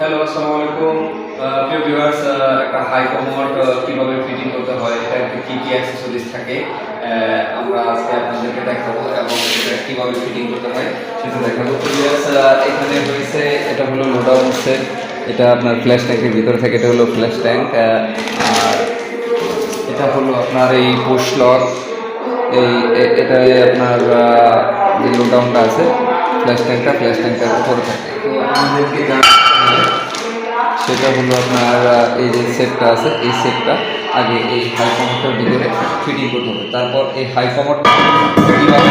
Hello আসসালামু আলাইকুম প্রিয় ভিউয়ার্স একটা হাই কমোড কীভাবে ফিটিং করতে হয় এটাতে কি কি অ্যাক্সেসরিজ থাকে আমরা আজকে আপনাদেরকে দেখাবো এবং এটা কীভাবে ফিটিং করতে হয় সেটা দেখাবো। ভিউয়ার্স এখানে রয়েছে এটা হলো লোডাউন সেট এটা আপনার ফ্ল্যাশ ট্যাঙ্কের ভিতরে থাকে, এটা হলো ফ্ল্যাশ ট্যাঙ্ক আর এটা হলো আপনার এই পোস্ট লক এই এটা আপনার যে লোডাউনটা আছে ফ্ল্যাশ ট্যাঙ্কটা ফ্ল্যাশ ট্যাঙ্কটার উপরে থাকে। তো আমাদেরকে সেটা হলো আপনার এই যে সেটটা আছে, এই সেটটা আগে এই হাই কমারটার ভিতরে ফিটিং করতে হবে। তারপর এই হাই কমারটা কীভাবে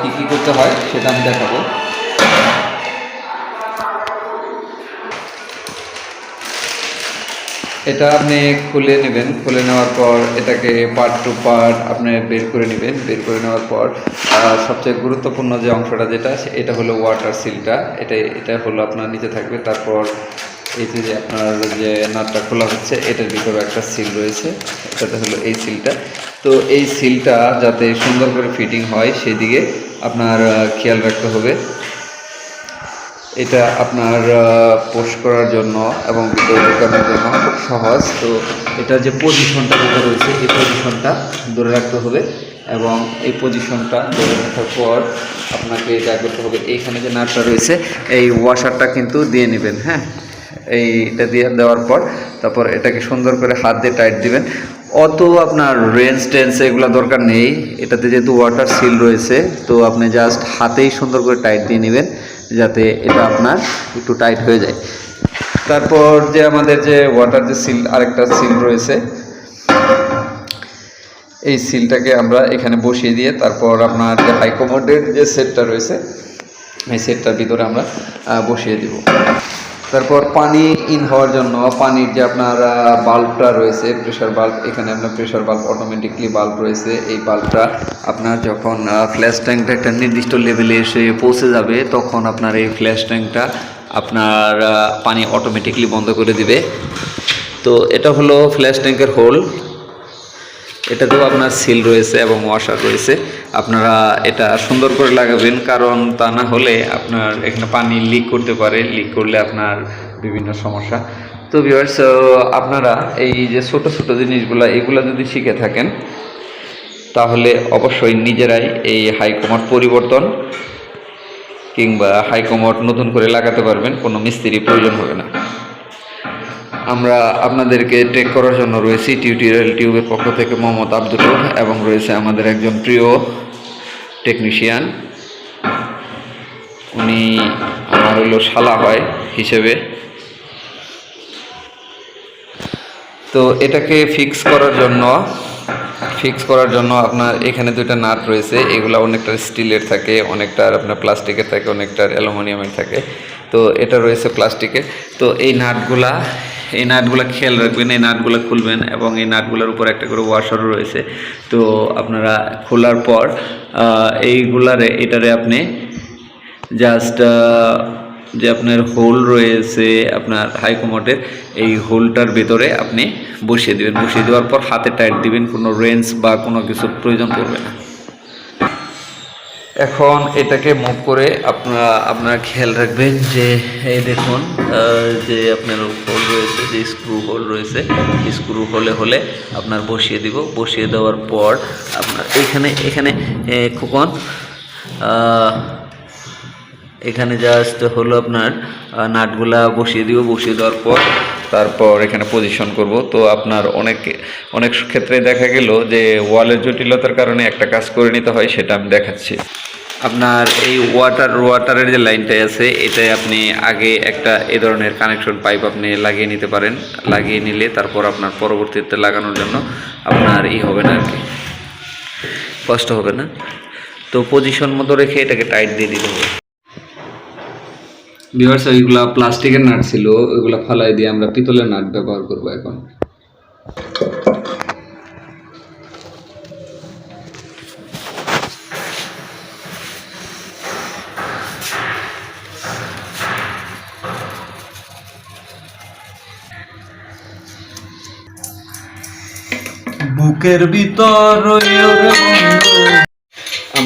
কী কী করতে হয় সেটা আমি দেখাবো। এটা আপনি খুলে নেবেন। খুলে নেওয়ার পর এটাকে পার্ট টু পার্ট আপনি বের করে নেবেন। বের করে নেওয়ার পর সবচেয়ে গুরুত্বপূর্ণ যে অংশটা যেটা, এটা হলো ওয়াটার সিলটা এটা এটা হলো আপনার নিচে থাকবে। তারপর এই যে যে আপনার যে নাটটা খোলা হচ্ছে, এটার ভিতরে একটা সিল রয়েছে। এটাতে হলো এই সিলটা তো এই সিলটা যাতে সুন্দর করে ফিটিং হয়, সেদিকে আপনার খেয়াল রাখতে হবে। এটা আপনার পোস্ট করার জন্য এবং ভিডিও ঢোকানোর জন্য খুব সহজ। তো এটা যে পজিশনটা যেটা রয়েছে, এই পজিশনটা ধরে রাখতে হবে এবং এই পজিশনটা ধরে রাখার পর আপনাকে এটা করতে হবে। এইখানে যে নাটটা রয়েছে, এই ওয়াশারটা কিন্তু দিয়ে নেবেন হ্যাঁ? এইটা দিয়ে দেওয়ার পর তারপর এটাকে সুন্দর করে হাত দিয়ে টাইট দিবেন। অত আপনার রেঞ্জ টেন্স এগুলো দরকার নেই। এটাতে যেহেতু ওয়াটার সিল রয়েছে, তো আপনি জাস্ট হাতেই সুন্দর করে টাইট দিয়ে নেবেন। যাতে এটা আপনার একটু টাইট হয়ে যায়। তারপর যে আমাদের যে ওয়াটার যে সিল আরেকটা সিল রয়েছে, এই সিলটাকে আমরা এখানে বসিয়ে দিয়ে তারপর আপনার যে হাইকমোডের যে সেটটা রয়েছে, এই সেটটার ভিতরে আমরা বসিয়ে দিব। তারপর পানি ইন হওয়ার জন্য, পানির যে আপনার বাল্বটা রয়েছে প্রেশার বাল্ব এখানে আপনার প্রেশার বাল্ব অটোমেটিকলি বাল্ব রয়েছে। এই বাল্বটা আপনার যখন ফ্ল্যাশ ট্যাঙ্কটা একটা নির্দিষ্ট লেভেলে এসে পৌঁছে যাবে, তখন আপনার এই ফ্ল্যাশ ট্যাঙ্কটা আপনার পানি অটোমেটিকলি বন্ধ করে দিবে। তো এটা হলো ফ্ল্যাশ ট্যাঙ্কের হোল এটাতেও আপনার সিল রয়েছে এবং ওয়াশার রয়েছে। আপনারা এটা সুন্দর করে লাগাবেন, কারণ তা না হলে আপনার এখানে পানি লিক করতে পারে লিক করলে আপনার বিভিন্ন সমস্যা। তো ভিউয়ার্স আপনারা এই যে ছোট ছোট জিনিসগুলো, এগুলো যদি শিখে থাকেন, তাহলে অবশ্যই নিজেরাই এই হাইকমার পরিবর্তন কিংবা হাইকমোড নতুন করে লাগাতে পারবেন, কোনো মিস্ত্রি প্রয়োজন হবে না। আমরা আপনাদেরকে টেক করার জন্য রয়েছি টিউটোরিয়াল টিউবের পক্ষ থেকে মোহাম্মদ আব্দুল এবং রয়েছে আমাদের একজন প্রিয় টেকনিশিয়ান উনি আমার হলো শালা হয় হিসেবে। তো এটাকে ফিক্স করার জন্য ফিক্স করার জন্য আপনার এখানে দুইটা নাট রয়েছে। এগুলো অনেকটা স্টিলের থাকে অনেকটার আপনার প্লাস্টিকের থাকে, অনেকটা অ্যালুমিনিয়ামের থাকে। তো এটা রয়েছে প্লাস্টিকের। তো এই নাটগুলা এই নাটগুলো খেয়াল রাখবেন, এই নাটগুলো খুলবেন এবং এই নাটগুলোর উপর একটা করে ওয়াশারও রয়েছে। তো আপনারা খোলার পর এইগুলারে, এটারে আপনি জাস্ট যে আপনার হোল রয়েছে আপনার হাইকমোটের, এই হোলটার ভেতরে আপনি বসিয়ে দিবেন। বসিয়ে দেওয়ার পর হাতে টাইট দিবেন, কোনো রেঞ্জ বা কোনো কিছুর প্রয়োজন পড়বে না। এখন এটাকে মুভ করে আপনারা আপনারা খেয়াল রাখবেন যে, এই দেখুন যে আপনার হোল রয়েছে, যে স্ক্রু হোল রয়েছে স্ক্রু হলে হলে আপনার বসিয়ে দিব। বসিয়ে দেওয়ার পর আপনার এখানে এখানে খোকন এখানে জাস্ট হলো আপনার নাটগুলা বসিয়ে দিব, বসিয়ে দেওয়ার পর তারপর এখানে পজিশন করব। তো আপনার অনেক অনেক ক্ষেত্রে দেখা গেল যে ওয়ালের জটিলতার কারণে একটা কাজ করে নিতে হয়, সেটা আমি দেখাচ্ছি। আপনার এই ওয়াটার ওয়াটারের যে লাইনটাই আছে, এটাই আপনি আগে একটা এ ধরনের কানেকশন পাইপ আপনি লাগিয়ে নিতে পারেন। লাগিয়ে নিলে তারপর আপনার পরবর্তীতে লাগানোর জন্য আপনার ই হবে না আর কি। কষ্ট হবে না। তো পজিশন মতো রেখে এটাকে টাইট দিয়ে দিতে হবে। ভিউয়ার্স ওইগুলা প্লাস্টিকের নাট ছিল, ওইগুলা ফালাই দিয়ে আমরা পিতলের নাট ব্যবহার করব এখন। বুকের ভিতর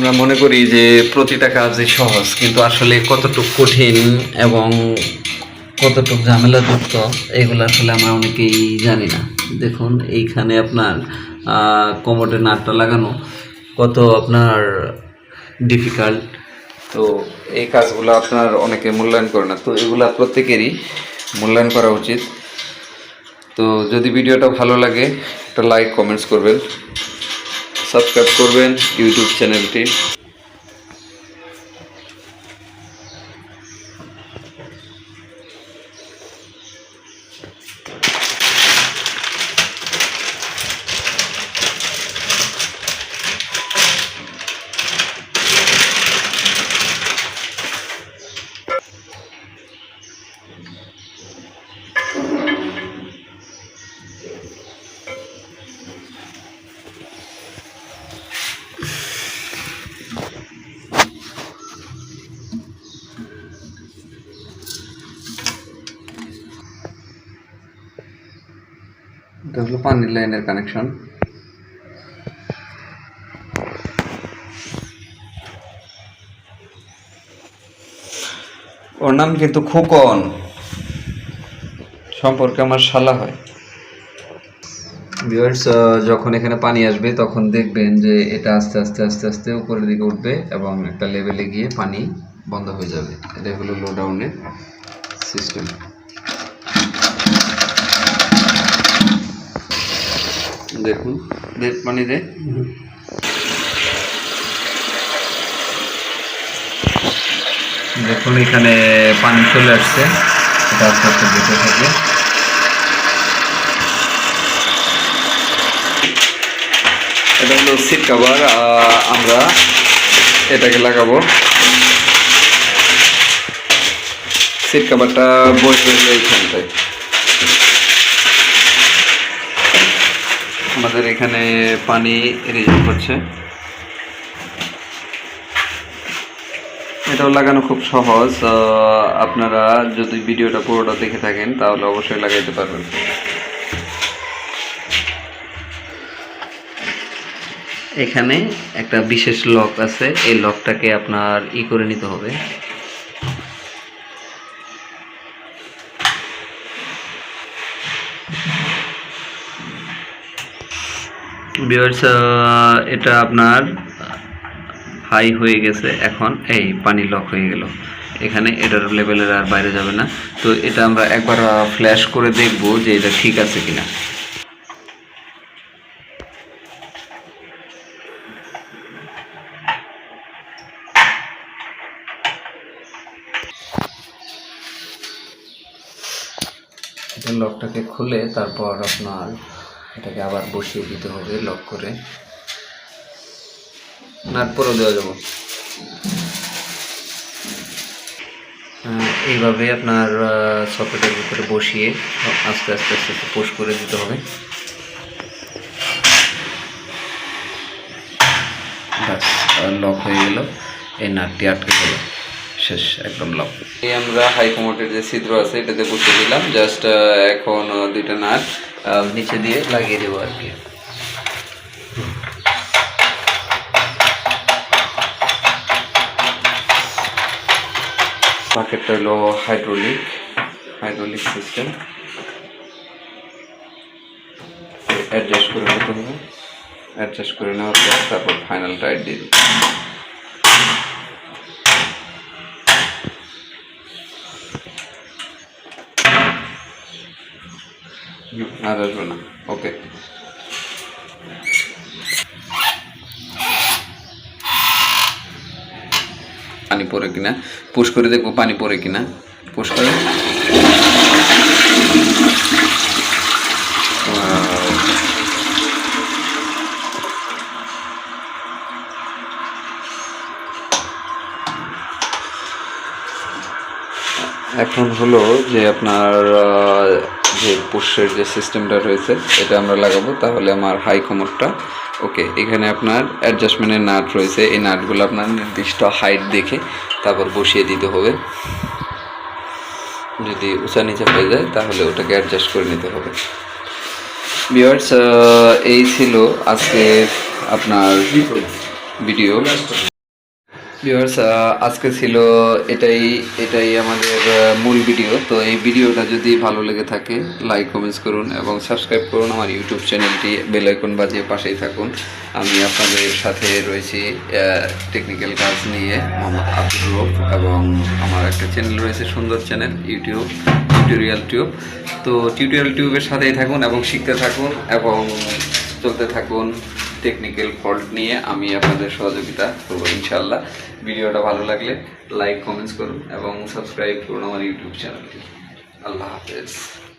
আমরা মনে করি যে প্রতিটা কাজই সহজ, কিন্তু আসলে কতটুকু কঠিন এবং কতটুকু ঝামেলাযুক্ত, এগুলো আসলে আমরা অনেকেই জানি না। দেখুন, এইখানে আপনার কোমরে নাটটা লাগানো কত আপনার ডিফিকাল্ট তো এই কাজগুলো আপনার অনেকে মূল্যায়ন করে না। তো এগুলো প্রত্যেকেরই মূল্যায়ন করা উচিত। তো যদি ভিডিওটা ভালো লাগে, একটা লাইক কমেন্টস করবেন। সাবস্ক্রাইব করবেন ইউটিউব চ্যানেলটি। এটা হলো পানির লাইনের কানেকশন ওর নাম কিন্তু খোকন। সম্পর্কে আমার শালা হয়। ভিউয়ার্স যখন এখানে পানি আসবে, তখন দেখবেন যে এটা আস্তে আস্তে আস্তে আস্তে উপরের দিকে উঠবে এবং একটা লেভেলে গিয়ে পানি বন্ধ হয়ে যাবে। এটা হলো লো ডাউনের সিস্টেম দেখুন দেখ পানি দে দেখুন এখানে পানি চলে আসছে। এটা আস্তে আস্তে যেতে থাকে। এটা হলো সিট কাভার আমরা এটাকে লাগাবো। সিট কাভারটা বসবে হলো এইখানটায়। আমাদের এখানে পানি রিজার্ভ হচ্ছে এটাও লাগানো খুব সহজ। আপনারা যদি ভিডিওটা পুরোটা দেখে থাকেন, তাহলে অবশ্যই লাগাইতে পারবেন। এখানে একটা বিশেষ লক আছে। এই লকটাকে আপনার ই করে নিতে হবে। ভিউয়ার্স এটা আপনার হাই হয়ে গেছে এখন। এই পানি লক হয়ে গেল। এখানে এটার লেভেলের আর বাইরে যাবে না। তো এটা আমরা একবার ফ্ল্যাশ করে দেখব যে এটা ঠিক আছে কিনা। এটা লকটাকে খুলে তারপর আপনার এটাকে আবার বসিয়ে দিতে হবে লক করে। নাট পরেও দেওয়া যাব। এইভাবে আপনার সকেটের ভিতরে বসিয়ে আস্তে আস্তে আস্তে আস্তে পুশ করে দিতে হবে। লক হয়ে গেল। এই নাটটি আটকে গেল। শেষ, একদম লক এই আমরা হাই কমোটের যে ছিদ্র আছে, এটাতে বসিয়ে দিলাম। জাস্ট এখন দুইটা নাট। নিচে দিয়ে লাগিয়ে দেবো আর কি। প্যাকেটটা হলো হাইড্রোলিক হাইড্রোলিক সিস্টেম অ্যাডজাস্ট করে নিতে হবে অ্যাডজাস্ট করে নেওয়ার পর তারপর ফাইনাল টাইট দিয়ে দিতে আর আসবে না ওকে পানি পড়ে কিনা? পুশ করে দেখব পানি পড়ে কিনা। পুশ করে। এখন হলো যে আপনার যে পুশের যে সিস্টেমটা রয়েছে এটা আমরা লাগাবো। তাহলে আমার হাই কোমরটা ওকে এখানে আপনার অ্যাডজাস্টমেন্টের নাট রয়েছে। এই নাটগুলো আপনার নির্দিষ্ট হাইট দেখে তারপর বসিয়ে দিতে হবে। যদি উঁচা নিচে হয়ে যায় তাহলে ওটাকে অ্যাডজাস্ট করে নিতে হবে। ভিউয়ার্স এই ছিল আজকে আপনার ভিডিও ভিউয়ার্স আজকে ছিল এটাই এটাই আমাদের মূল ভিডিও তো এই ভিডিওটা যদি ভালো লেগে থাকে লাইক কমেন্টস করুন এবং সাবস্ক্রাইব করুন আমার ইউটিউব চ্যানেলটি বেলাইকন বাজিয়ে পাশেই থাকুন। আমি আপনাদের সাথে রয়েছি টেকনিক্যাল কাজ নিয়ে, মোহাম্মদ আব্দুর রৌফ এবং আমার একটা চ্যানেল রয়েছে, সুন্দর চ্যানেল ইউটিউব টিউটোরিয়াল টিউব তো টিউটোরিয়াল টিউবের সাথেই থাকুন এবং শিখতে থাকুন এবং চলতে থাকুন। টেকনিক্যাল ফল্ট নিয়ে আমি আপনাদের সহযোগিতা করব ইনশাল্লাহ ভিডিওটা ভালো লাগলে লাইক কমেন্টস করুন এবং সাবস্ক্রাইব করুন আমার ইউটিউব চ্যানেলটি আল্লাহ হাফেজ।